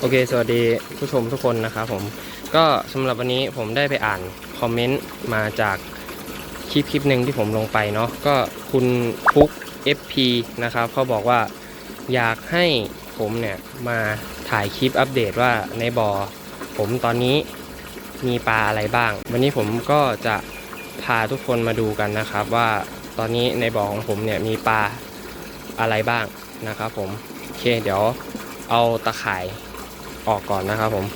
โอเค สวัสดีผู้ชมทุกคนนะครับผม ก็สำหรับวันนี้ผมได้ไปอ่านคอมเมนต์มาจากคลิปคลิปหนึ่งที่ผมลงไปเนาะ ก็คุณฟุก FP นะครับเขาบอกว่าอยากให้ผมเนี่ยมาถ่ายคลิปอัปเดตว่าในบ่อผมตอนนี้มีปลาอะไรบ้าง วันนี้ผมก็จะพาทุกคนมาดูกันนะครับ ว่าตอนนี้ในบ่อของผมเนี่ยมีปลาอะไรบ้างนะครับผม โอเคเดี๋ยวเอาตะข่าย ออกก่อนนะครับผม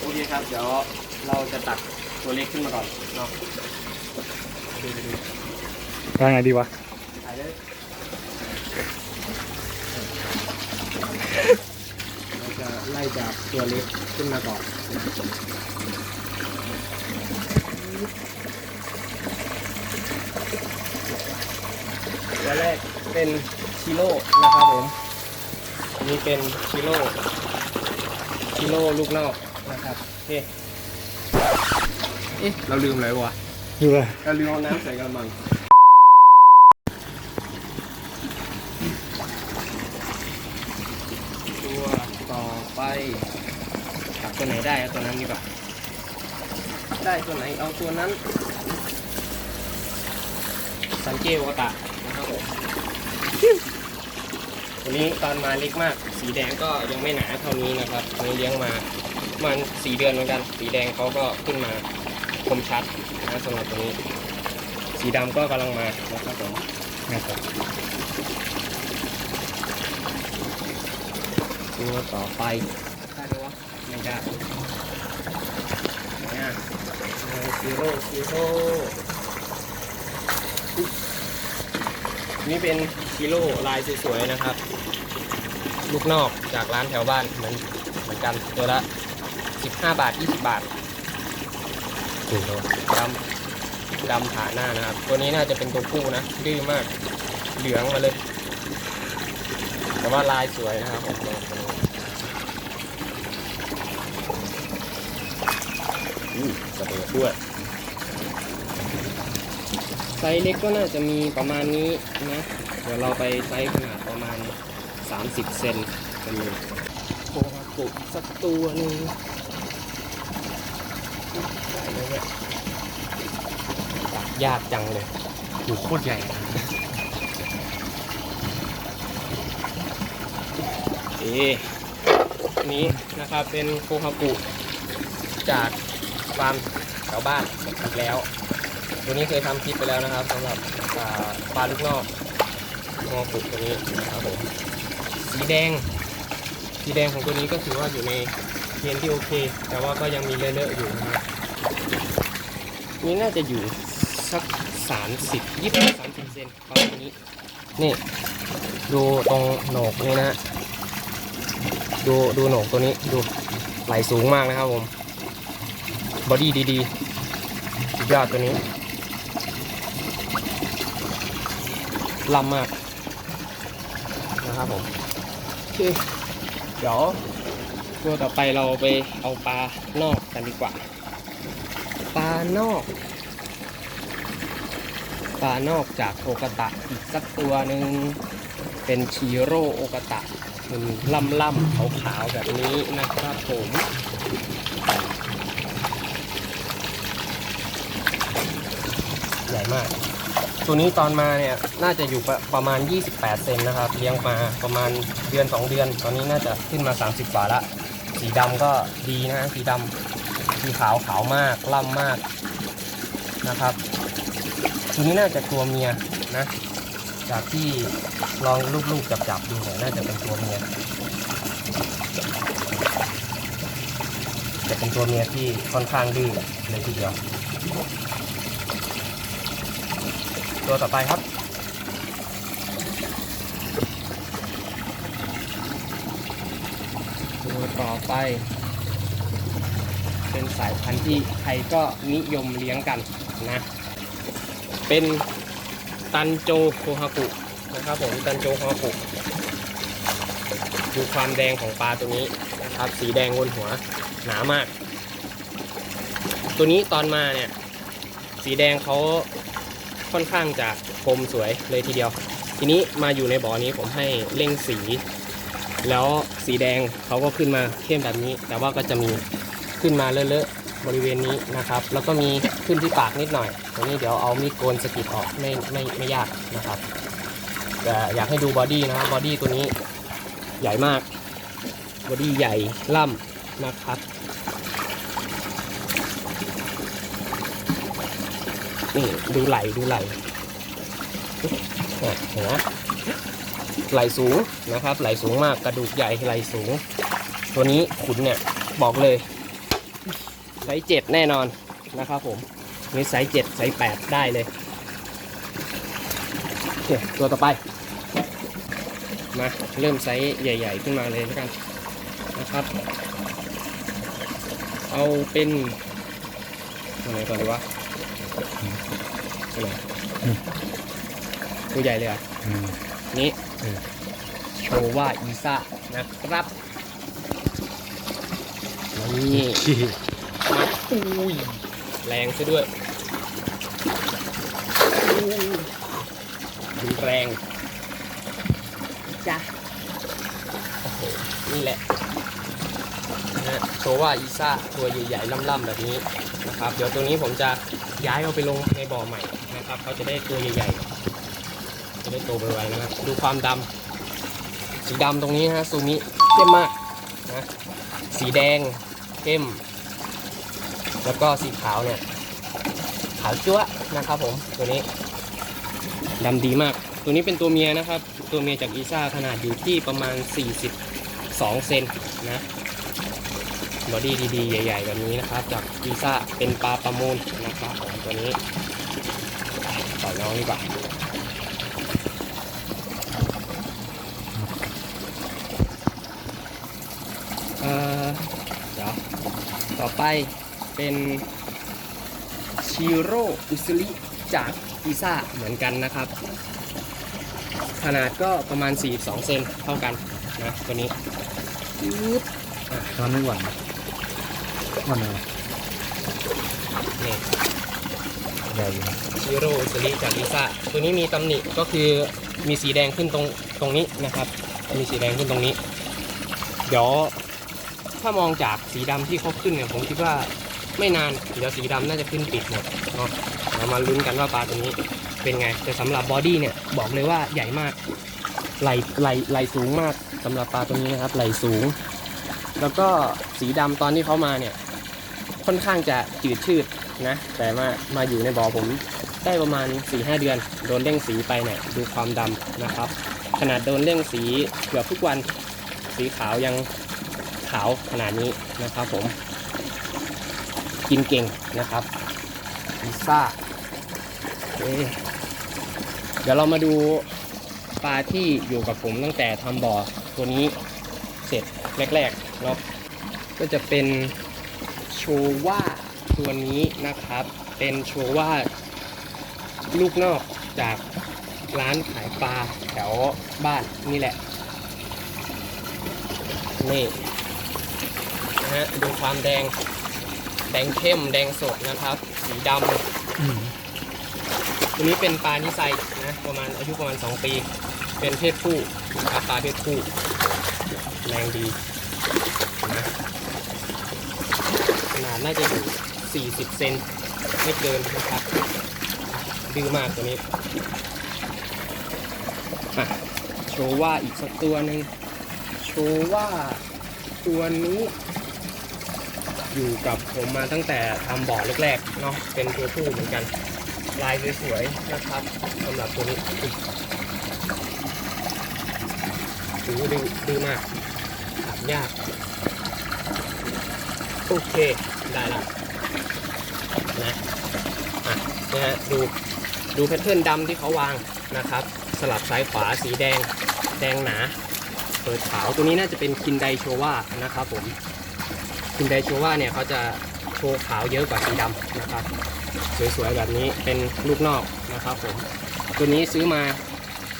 โอเคครับ เดี๋ยวเราจะตัดตัวเล็กขึ้นมาก่อนเนาะทางไหนดีวะถ่ายเลยเราจะ ไล่จากตัวเล็กขึ้นมาก่อนตัวแรกเป็นชิโร่นะครับผมอันนี้เป็นชิโร่ชิโร่ลูกนอกนะครับโอเคเอ๊ะเราลืมอะไรวะดูเลยเราลืมเอาน้ำใส่กระมัง ตัวต่อไป ตักตัวไหนได้เอาตัวนั้นดีกว่า ได้ตัวไหนเอาตัวนั้น สันเกวตะนะครับผมตัวนี้ตอนมาเล็กมาก สีแดงก็ยังไม่หนาเท่านี้นะครับอันนี้เลี้ยงมาประมันสีเดือนเหมือนกัน สีแดงเขาก็ขึ้นมาคมชัดนะสำหรับตัวนี้ สีดำก็กำลังมานะครับผมนะครับตัวต่อไป ไม่ได้เนี่ยซีโร่ซีโร่นี่เป็นซีโร่ลายสวยๆนะครับ ลูกนอกจากร้านแถวบ้านเหมือนเหมือนกันตัวละ 15 บาท 20 บาทถึงตัวดำดำผ่าหน้านะครับ ตัวนี้น่าจะเป็นตัวผู้นะดื้อมากเหลืองมาเลย แต่ว่าลายสวยนะครับผมตัวนี้อืมก ระเบิดด้วยไซส์เล็กก็น่าจะมีประมาณนี้นะ เดี๋ยวเราไปไซส์ขนาดประมาณ 30 เซนกันเลยโคฮากุสักตัวหนึ่งได้ไหมเนี่ยตัดยากจังเลยหูโคตรใหญ่เอนี้นะครับเป็นโคฮากุจาก ฟาร์มแถวบ้านอีกแล้ว ตัวนี้เคยทำคลิปไปแล้วนะครับสำหรับอ่าปลาลูกนอกโคฮากุตัวนี้นะครับผมสีแดง สีแดงของตัวนี้ก็ถือว่าอยู่ในเกณฑ์ที่โอเค แต่ว่าก็ยังมีเลอะๆอยู่นะครับนี่น่าจะอยู่สักสามสิบยี่สิบสามสิบเซนประมาณนี้ นี่ดูตรงโหนกนี่นะฮะดูดูโหนกตัวนี้ดูไหลสูงมากนะครับผม บอดี้ดีๆสุดยอดตัวนี้ลำมากนะครับผมโอเคเดี๋ยวตัวต่อไปเราไปเอาปลานอกกันดีกว่า ปลานอก ปลานอกจากโอกาตะอีกสักตัวหนึ่งเป็นชีโร่โอกาตะมันล่ำล่ำขาวขาวๆแบบนี้นะครับผม ใหญ่ มาก ตัวนี้ตอนมาเนี่ยน่าจะอยู่ประประมาณ 28 เซนนะครับ เลี้ยงมาประมาณเดือน 2 เดือน ตอนนี้น่าจะขึ้นมา 30กว่าละ สีดำก็ดีนะ สีดำสีขาวขาวมากล่ำมากนะครับ ตัวนี้น่าจะตัวเมียนะ จากที่ลองลูกๆจับๆดูเนี่ยน่าจะเป็นตัวเมียจะเป็นตัวเมียที่ค่อนข้างดื้อเลยทีเดียว ตัวต่อไปครับ ตัวต่อไป เป็นสายพันธุ์ที่ใครก็นิยมเลี้ยงกันนะ เป็นตันโจโคฮากุนะครับผมตันโจฮอปุดูความแดงของปลาตัวนี้นะครับ สีแดงบนหัวหนามาก ตัวนี้ตอนมาเนี่ย สีแดงเขา ค่อนข้างจะคมสวยเลยทีเดียว ทีนี้มาอยู่ในบ่อนี้ผมให้เร่งสี แล้วสีแดงเขาก็ขึ้นมาเข้มแบบนี้ แต่ว่าก็จะมีขึ้นมาเลอะๆบริเวณนี้นะครับ แล้วก็มีขึ้นที่ปากนิดหน่อยตัวนี้เดี๋ยวเอามีดโกนสกิดออกไม่ไม่ไม่ยากนะครับแต่อยากให้ดูบอดี้นะครับบอดี้ตัวนี้ใหญ่มากบอดี้ใหญ่ล่ำนะครับ นี่ดูไหลดูไหลเนี่ยเห็นไหมไหลสูงนะครับ ไหลสูงมากกระดูกใหญ่ไหลสูง ตัวนี้ขุนเนี่ยบอกเลยไซส์เจ็ดแน่นอนนะครับผมนี่ไซส์เจ็ดไซส์แปดได้เลยโอเคตัวต่อไปมาเริ่มไซส์ใหญ่ ๆ ขึ้นมาเลยแล้วกันนะครับ เอาเป็นตัวไหนก่อนดีวะ ตัวไหนตัวใหญ่เลยเหรอะอืมนี่เออโชว่าอีซ่านะครับนี่ขี้มาอุ้ยแรงซะด้วยอุ้ยรุนแรงจ้ะโอ้โหนี่แหละ นะฮะโชว่าอีซ่าตัวใหญ่ๆล่ำๆแบบนี้นะครับ เดี๋ยวตัวนี้ผมจะย้ายเอาไปลงในบ่อใหม่นะครับเขาจะได้ตัวใหญ่ๆจะได้โตไวนะครับ ดูความดำสีดำตรงนี้ฮะซูมิเข้มมากนะสีแดงเข้ม แล้วก็สีขาวเนี่ยขาวจั๊วนะครับผมตัวนี้ดำดีมาก ตัวนี้เป็นตัวเมียนะครับ ตัวเมียจากอีซ่าขนาดอยู่ที่ประมาณ 42 เซนนะ บอดี้ดีๆ ใหญ่ ๆ แบบนี้นะครับ จากอีซ่าเป็นปลาประมูลนะครับผมตัวนี้ปล่อยน้องดีกว่าเอ่อเดี๋ยวต่อไปเป็นชิโร่อุซริจากอีซ่าเหมือนกันนะครับ ขนาดก็ประมาณ 42 เซนเท่ากันนะตัวนี้ปึ๊บตอนไม่หวั่นห วันอะไรนี่ใหญ่อยู่นะชิโร่อุซริจากอีซ่าตัวนี้มีตำหนิก็คือมีสีแดงขึ้นตรงตรงนี้นะครับ มีสีแดงขึ้นตรงนี้ เดี๋ยวถ้ามองจากสีดำที่เขาขึ้นเนี่ยผมคิดว่าไม่นานเดี๋ยวสีดำน่าจะขึ้นปิดหมดเนาะเรามาลุ้นกันว่าปลาตัวนี้เป็นไง แต่สำหรับบอดี้เนี่ยบอกเลยว่าใหญ่มากไหลไหลไหลสูงมากสำหรับปลาตัวนี้นะครับไหลสูง แล้วก็สีดำตอนที่เขามาเนี่ย ค่อนข้างจะจืดชืดนะ แต่มามาอยู่ในบ่อผมได้ประมาณ4-5เดือน โดนเร่งสีไปเนี่ยดูความดำนะครับ ขนาดโดนเร่งสีเกือบทุกวันสีขาวยังขาวขนาดนี้นะครับผม กินเก่งนะครับพิซซ่าโอเเดี๋ยวเรามาดูปลาที่อยู่กับผมตั้งแต่ทำบ่อตัวนี้ เสร็จแรกๆเนาะก็จะเป็นโชว่าตัวนี้นะครับ เป็นโชว่าลูกนอกจากร้านขายปลาแถวบ้านนี่แหละ นี่นะฮะดูความแดง แดงเข้มแดงสดนะครับ สีดำตัวนี้เป็นปลานิไซนะประมาณอายุประมาณ 2 ปี เป็นเพศผู้ปลาเพศผู้ แรงดีนะขนาดน่าจะอยู่ 40 เซนไม่เกินนะครับดื้อมากตัวนี้อะโชว์ว่าอีกสักตัวหนึ่งโชว์ว่าตัวนี้อยู่กับผมมาตั้งแต่ทำบ่อแรกๆเนาะเป็นตัวผู้เหมือนกัน ลายสวยๆนะครับสำหรับตัวนี้ดื้อดื้อมาก ยาก โอเค ได้ละนะอะนะฮะดูดูแพทเทิร์นดำที่เขาวางนะครับ สลับซ้ายขวาสีแดง แดงหนา เปิดขาวตัวนี้น่าจะเป็นคินไดโชว่านะครับผมคินไดโชว่าเนี่ยเขาจะโชว์ขาวเยอะกว่าสีดำนะครับ สวยๆแบบนี้เป็นลูกนอกนะครับผมตัวนี้ซื้อมา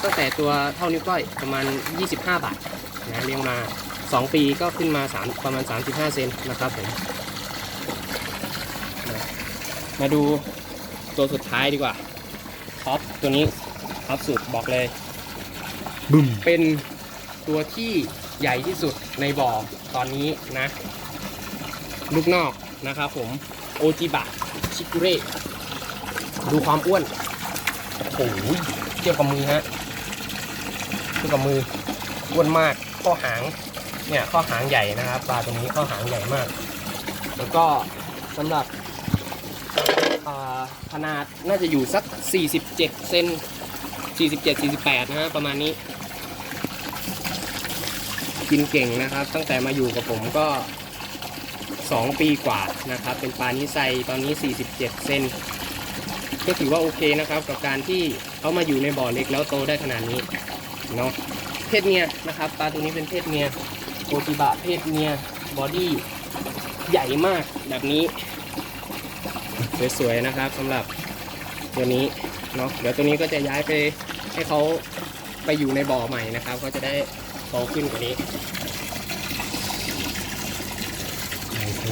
ตั้งแต่ตัวเท่านิ้วก้อยประมาณ 25 บาทนะเลี้ยงมา 2 ปีก็ขึ้นมา3ประมาณ 35 เซนนะครับผมนะมาดูตัวสุดท้ายดีกว่าท็อปตัวนี้ท็อปสุดบอกเลยบึ้มเป็นตัวที่ใหญ่ที่สุดในบ่อตอนนี้นะ ลูกนอกนะครับผมโอจิบะชิกุเร่ดูความอ้วนโอ้โหเทียบกับมือฮะเทียบกับมืออ้วนมากข้อหาง เนี่ยข้อหางใหญ่นะครับปลาตัวนี้ข้อหางใหญ่มาก แล้วก็สำหรับขนาดน่าจะอยู่สัก 47 เซน47 48 นะฮะประมาณนี้ กินเก่งนะครับ ตั้งแต่มาอยู่กับผมก็ 2 ปีกว่านะครับ เป็นปลานิไซตอนนี้ 47 เซนก็ถือว่าโอเคนะครับ กับการที่เขามาอยู่ในบ่อเล็กแล้วโตได้ขนาดนี้เนาะเพศเมียนะครับ ปลาตัวนี้เป็นเพศเมีย โอติบะเพศเมียบอดี้ใหญ่มากแบบนี้ สวยๆนะครับสำหรับตัวนี้เนาะเดี๋ยวตัวนี้ก็จะย้ายไปให้เขาไปอยู่ในบ่อใหม่นะครับ ก็จะได้โตขึ้นกว่านี้ไหนค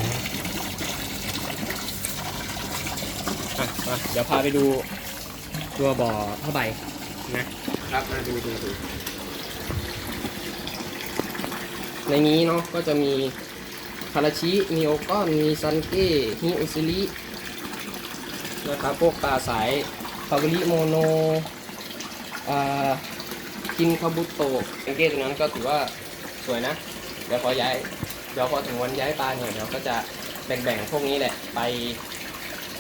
มาเดี๋ยวพาไปดูตัวบ่อผ้าใบนะครับมาดูดูดู ในนี้เนาะก็จะมีคาราชิ มีโอก้อน มีซันเก้มีอุซิลินะครับพวกปลาสายฟาวริโมโนอ่ากินคาบุโตะซันเก้ตัวนั้นก็ถือว่าสวยนะ เดี๋ยวพอย้าย เดี๋ยวพอถึงวันย้ายปลาเนี่ยเดี๋ยวก็จะแบ่งๆพวกนี้แหละไป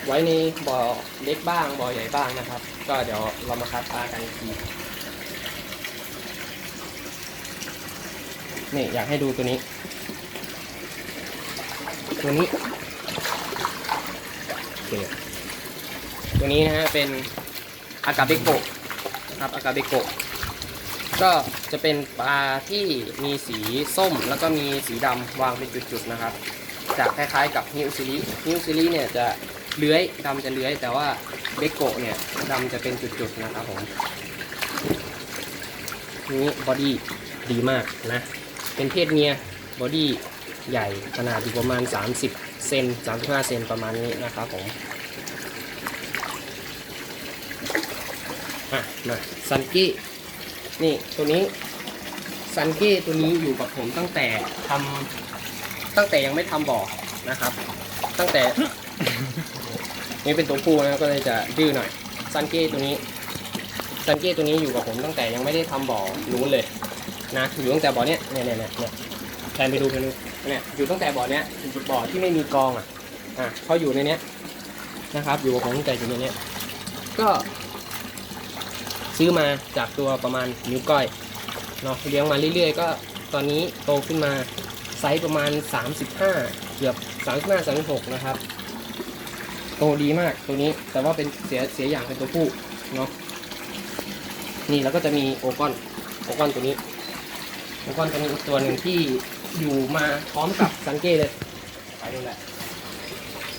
ไว้ในบ่อเล็กบ้างบ่อใหญ่บ้างนะครับ ก็เดี๋ยวเรามาคัดปลากันอีกที นี่อยากให้ดูตัวนี้ ตัวนี้โอเคตัวนี้นะฮะเป็นอากาเบโกะนะครับอากาเบโกะก็จะเป็นปลาที่มีสีส้มแล้วก็มีสีดำวางเป็นจุดๆนะครับจะคล้ายๆกับนิวซิลินิวซิลิเนี่ยจะเลื้อยดำจะเลื้อย แต่ว่าเบโกะเนี่ยดำจะเป็นจุดๆนะครับผมนี้บอดี้ดีมากนะ เป็นเพศเมียบอดี้ใหญ่ขนาดอยู่ประมาณ 30เซน35เซนประมาณนี้นะครับผมอะมาซันกี้นี่ตัวนี้ซันกี้ตัวนี้อยู่กับผมตั้งแต่ทำตั้งแต่ยังไม่ทำบ่อนะครับ ตั้งแต่ นี่เป็นตัวผู้นะก็เลยจะดื้อหน่อยซันเก้ตัวนี้ซันเก้ตัวนี้อยู่กับผมตั้งแต่ยังไม่ได้ทำบ่อนู้นเลย นะอยู่ตั้งแต่บ่อเนี้ยเนี่ยเนี่ยเนี่ยแทนไปดูไปดูเนี่ยอยู่ตั้งแต่บ่อเนี้ยอยู่บ่อที่ไม่มีกองอะอะเขาอยู่ในเนี้ยนะครับ อยู่กับผมตั้งแต่อยู่ในเนี้ยก็ซื้อมาจากตัวประมาณนิ้วก้อยเนาะเลี้ยงมาเรื่อยๆ ก็ตอนนี้โตขึ้นมาไซส์ประมาณ 35 เกือบ35 36นะครับ โตดีมากตัวนี้แต่ว่าเป็นเสียเสียอย่างเป็นตัวผู้เนาะนี่แล้วก็จะมีโอกอนโอกอนตัวนี้ โอกอนตัวนี้อีกตัวหนึ่งที่อยู่มาพร้อมกับซันเก้เลยไปดูแหละ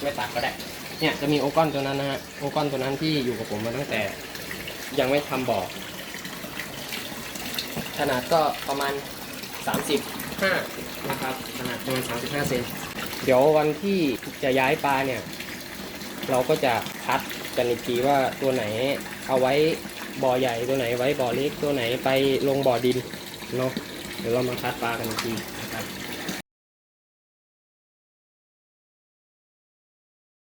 ไม่ตัดก็ได้ เนี่ยจะมีโอกอนตัวนั้นนะฮะโอกอนตัวนั้นที่อยู่กับผมมาตั้งแต่ ยังไม่ทำบ่อขนาดก็ประมาณ 35นะครับขนาดประมาณ35เซนเดี๋ยววันที่จะย้ายปลาเนี่ย เราก็จะคัดกันอีกทีว่าตัวไหนเอาไว้บ่อใหญ่ตัวไหนไว้บ่อเล็กตัวไหนไปลงบ่อดินเนาะ เดี๋ยวเรามาคัดปลากันอีกที